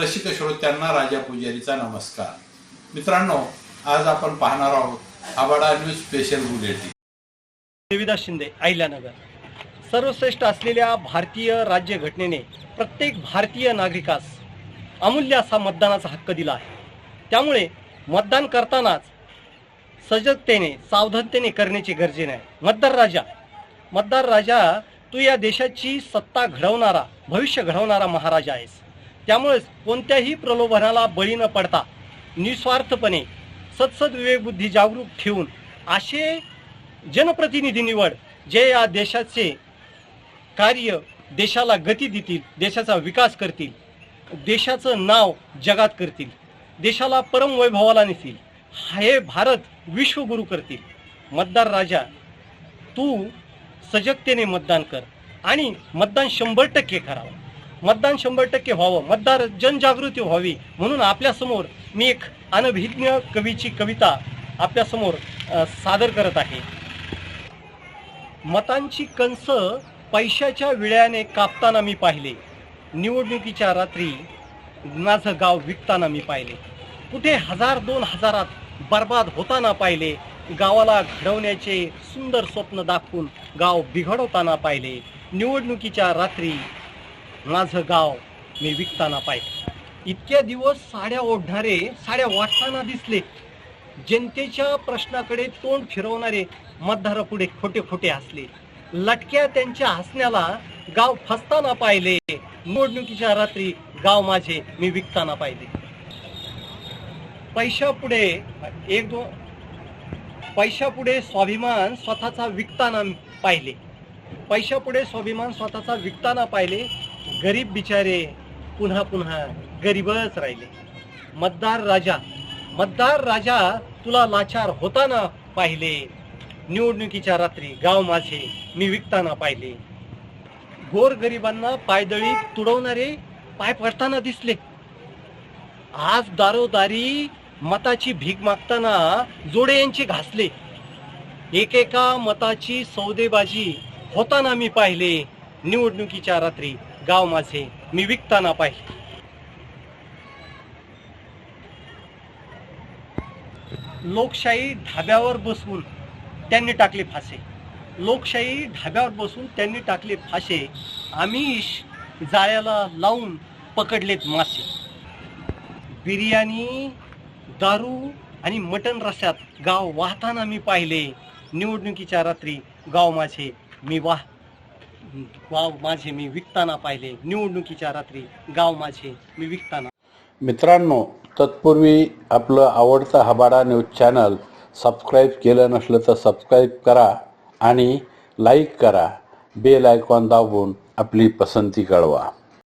रसिक श्रोत्यांना राजा पुजारीचा नमस्कार. मित्रांनो आज आपण पाहणार आहोत आबाडा news special bulletin. Devidas Shinde Ahilyanagar. सर्वश्रेष्ठ असलेल्या भारतीय राज्यघटनेने प्रत्येक भारतीय नागरिकास अमूल्य असा मतदानाचा हक्क दिला आहे. त्यामुळे मतदान करतानाच सजगतेने सावधानतेने करण्याची गरजेने आहे मतदार राजा मतदार राजा तू या देशाची सत्ता घडवणारा भविष्य घडवणारा महाराजा आहेस. त्यामुळेच कोणत्याही प्रलोभनाला बळी न पडता निस्वार्थपणे सत्सद विवेकबुद्धी जागरूक ठेवून असे जनप्रतिनिधी निवड जे या देशाचे कार्य देशाला गती देतील देशाचा विकास करतील देशाचं नाव जगात करतील देशाला परम वैभवाला नेतील हे भारत विश्वगुरू करतील. मतदार राजा तू सजगतेने मतदान कर आणि मतदान शंभर टक्के करावं. मतदान शंभर टक्के व्हावं मतदार जनजागृती व्हावी. म्हणून आपल्यासमोर मी एक अनभिज्ञ कवीची कविता आपल्यासमोर सादर करत आहे. मतांची कंस पैशाच्या विळ्याने कापताना मी पाहिले. निवडणुकीच्या रात्री माझं गाव विकताना मी पाहिले. कुठे हजार दोन हजारात बर्बाद होताना पाहिले. गावाला घडवण्याचे सुंदर स्वप्न दाखवून गाव बिघडवताना पाहिले. निवडणुकीच्या रात्री माझं गाव मी विकताना पाहिले. इतक्या दिवस साड्या ओढणारे साड्या वाटताना दिसले. जनतेच्या प्रश्नाकडे तोंड फिरवणारे मतदारापुढे खोटे खोटे हसले. लटक्या त्यांच्या हसण्याला गाव फसताना पाहिले. निवडणुकीच्या रात्री गाव माझे मी विकताना पाहिले. पैशापुढे एक दोन पैशापुढे स्वाभिमान स्वतःचा विकताना पाहिले. पैशापुढे स्वाभिमान स्वतःचा विकताना पाहिले. गरीब बिचारे पुन्हा पुन्हा गरीबच राहिले. मतदार राजा मतदार राजा तुला लाचार होताना पाहिले. निवडणुकीच्या रात्री गाव माझे मी विकताना पाहिले. घोर गरिबांना पायदळी तुडवणारे पाय पडताना दिसले. आज दारोदारी मताची भीक मागताना जोडे यांचे घासले. एकेका मताची सौदेबाजी होताना मी पाहिले. निवडणुकीच्या रात्री गाव माझे. मी विकताना पाहिजे लोकशाही धाब्यावर बसून त्यांनी टाकले फासे. लोकशाही धाब्यावर बसून त्यांनी टाकले फासे. आमिष जाळ्याला लावून पकडलेत मासे. बिर्याणी दारू आणि मटण रस्त्यात गाव वाहताना मी पाहिले. निवडणुकीच्या रात्री गाव माझे मी वाह गाव माझे मी विकताना पाहिले. निवडणुकीच्या रात्री गाव माझे मी विकताना. मित्रांनो तत्पूर्वी आपलं आवडतं हबाडा न्यूज चॅनल सबस्क्राईब केलं नसलं तर सबस्क्राईब करा आणि लाईक करा. बेल आयकॉन दाबून आपली पसंती कळवा.